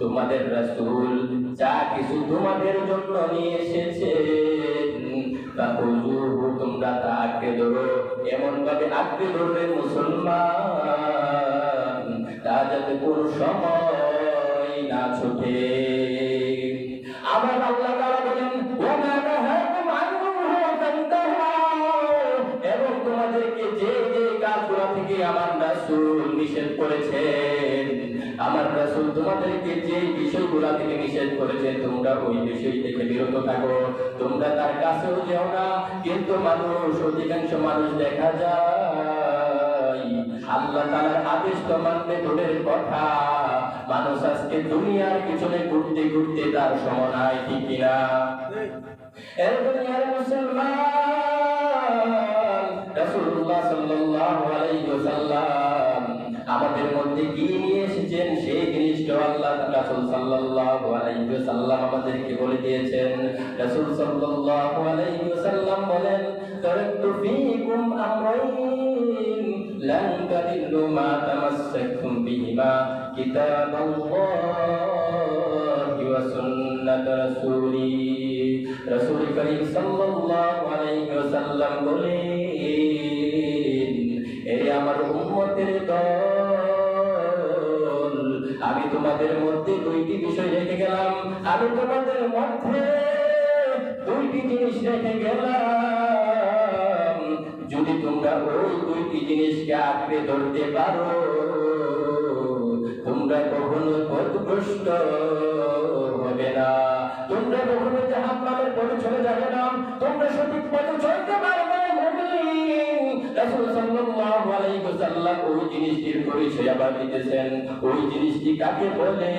তোমাদের রাসূল যা কিছু তোমাদের জন্য নিয়ে এসেছে তোমরা তা আঁকড়ে ধরো। এমন ভাবে আঁকড়ে ধরবে মুসলমান, তা যাতে কোনো সময় না ছুটে। আমার আল্লাহ এবং তোমাদেরকে যে যে থেকে আমার রাসূল নিষেধ রাসূল তোমাদেরকে যে বিষয়গুলো থেকে নিষেধ করেছেন, তোমরা ওই বিষয় থেকে বিরত থাকো। তোমরা তার কাছেও যেও না, কিন্তু মানুষ, অধিকাংশ মানুষ দেখা যায়। আল্লাহ তাআলার আদেশ তো মানবে দূরের কথা। মানুষ আজকে দুনিয়ার পিছনে ঘুরতে ঘুরতে তার সময় ঠিক কিনা? এর দুনিয়ার মুসলমান মধ্যে কি নিয়ে এসেছেন? সেই জিনিসটা আল্লাহ রাসূল সাল্লাল্লাহু আলাইহি ওয়াসাল্লাম আমাদেরকে বলে দিয়েছেন, রাসূল সাল্লাল্লাহু আলাইহি ওয়াসাল্লাম বলেন, তারাকতু ফীকুম আমরাইন, লান তাদিল্লু মা তামাসসাকতুম বিহিমা কিতাবাল্লাহি ওয়া সুন্নাত রাসূলি। রাসূল করিম সাল্লাল্লাহু আলাইহি ওয়াসাল্লাম বলেন আমার উম্মতের দল আমি তোমাদের মধ্যে দুইটি বিষয় রেখে গেলাম। আমি তোমাদের মধ্যে দুইটি জিনিস রেখে গেলাম। যদি তোমরা ওই দুইটি জিনিসকে আঁকড়ে ধরতে পারো, তোমরা কখনো পথভ্রষ্ট হবে না। তোমরা কখনো জাহান্নামের পথে চলে যাবে না। তোমরা সঠিক পথে চলতে পারবে, মুমিন। ওই জিনিসটির পরিচয় আবার দিতেছেন। ওই জিনিসটি কাকে বলে?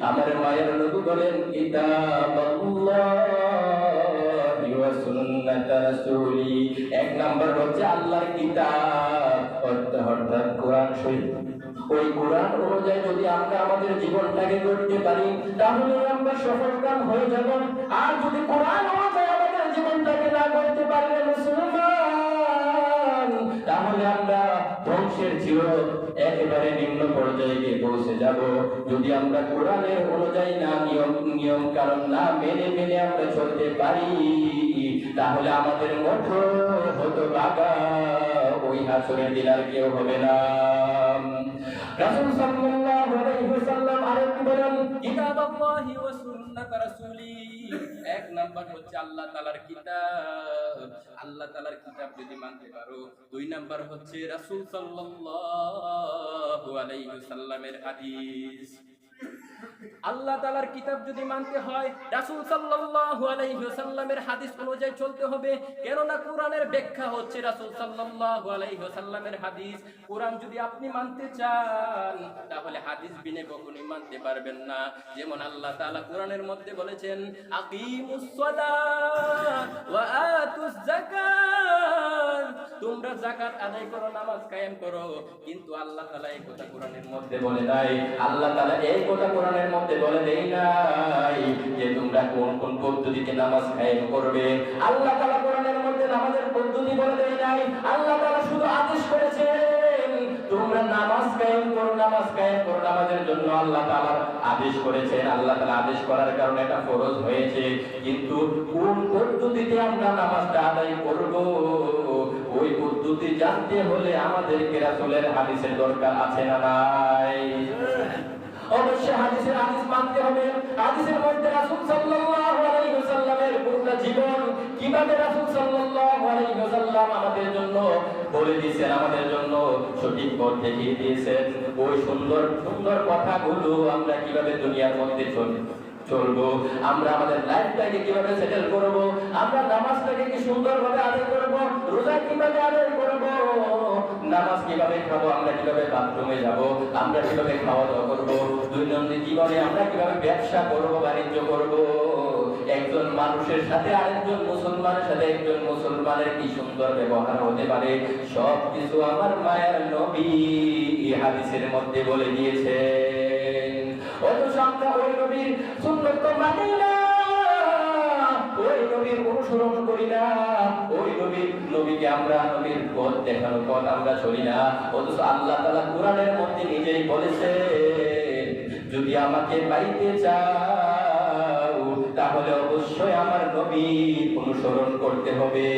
আমার মায়ের নবী বলেন এক নাম্বার হচ্ছে আল্লাহর কিতাব। অর্থাৎ কোরআন শরীফ। ওই কোরআন অনুযায়ী যদি আমরা আমাদের জীবনটাকে গড়তে পারি, তাহলে আমরা সফলকাম হয়ে যাব। আর যদি কোরআন অনুযায়ী আমাদের জীবনটাকে না গড়তে পারি তাহলে আমরা ধ্বংসের চির একেবারে নিম্ন পর্যায়ে গিয়ে পৌঁছে যাব। যদি আমরা কোরআনের অনুযায়ী না নিয়ম নিয়ম কারণ না মেনে মেনে আমরা চলতে পারি, তাহলে আমাদের মতো হতো বাগা ওই হাসনের দিলার কেউ হবে না। রাসুল সাল্লাল্লাহু এক নাম্বার হচ্ছে আল্লাহ তাআলার কিতাব। আল্লাহ তাআলার কিতাব যদি মানতে পারো, দুই নাম্বার হচ্ছে রাসূল সাল্লাল্লাহু আলাইহি ওয়াসাল্লামের হাদিস। আল্লাহ তাআলার কিতাব যদি মানতে হয়, রাসূল সাল্লাল্লাহু আলাইহি ওয়াসাল্লামের হাদিস অনুযায়ী চলতে হবে। কেননা কোরআনের ব্যাখ্যা হচ্ছে রাসূল সাল্লাল্লাহু আলাইহি ওয়াসাল্লামের হাদিস। কোরআন যদি আপনি মানতে চান, তাহলে হাদিস বিনে কখনোই মানতে পারবেন না। যেমন আল্লাহ তাআলা কোরআনের মধ্যে বলেছেন, আকিমুস সালাত ওয়া আতুজ যাকাত। যাকাত আদায় করো, নামাজ কায়েম করো। কিন্তু আল্লাহ তাআলা এই কথা কোরআনের মধ্যে বলে নাই। আল্লাহ তাআলা এই কথা কোরআনের মধ্যে বলে দেই নাই যে তোমরা কোন কোন পদ্ধতিতে নামাজ কায়েম করবে। আল্লাহ তাআলা কোরআনের মধ্যে নামাজের পদ্ধতি বলে দেই নাই। আল্লাহ তাআলা শুধু আদেশ করেছেন, তোমরা নামাজ কায়েম করো, নামাজ কায়েম করো। নামাজের জন্য আল্লাহ তাআলা আদেশ করেছেন। আল্লাহ তাআলা আদেশ করার কারণে এটা ফরজ হয়েছে। কিন্তু কোন পদ্ধতিতে আমরা নামাজটা আদায় করব? ওই পদ্ধতি জানতে হলে আমাদেরকে রাসূলের হাদিসের দরকার আছে না নাই? অবশ্যই হাদিসের হাদিস মানতে হবে। হাদিসের মধ্যে রাসূল সাল্লাল্লাহু আলাইহি ওয়াসাল্লামের পুরো জীবন কীভাবে রাসূল সাল্লাল্লাহু আলাইহি ওয়াসাল্লাম আমাদের জন্য বলে দিয়েছেন, আমাদের জন্য সঠিক পথ দেখিয়ে দিয়েছেন। ওই সুন্দর সুন্দর কথাগুলো আমরা কীভাবে দুনিয়ার মধ্যে চলি, চলবো? আমরা আমাদের লাইফটাকে কীভাবে সেটেল করব? আমরা নামাজটাকে কি সুন্দরভাবে নামাজ কীভাবে খাব, আমরা কীভাবে বাথরুমে যাব, আমরা কীভাবে খাওয়া দাওয়া করব, দৈনন্দিন জীবনে আমরা কীভাবে ব্যবসা করব, বাণিজ্য করব? একজন মানুষের সাথে আরেকজন মুসলমানের সাথে একজন মুসলমানের কি সুন্দর ব্যবহার হতে পারে? সব কিছু আমার মায়ের নবী হাদিসের মধ্যে বলে আমরা ওই নবীর সুন্নত তো না। নবীর অনুসরণ করি না। ওই নবীর নবীকে আমরা নবীর পথ দেখানো পথ আমরা চলি না। অথচ আল্লাহ তালা কোরআনের মধ্যে নিজেই বলেছে, যদি আমাকে পাইতে চাও, তাহলে অবশ্যই আমার নবীর অনুসরণ করতে হবে।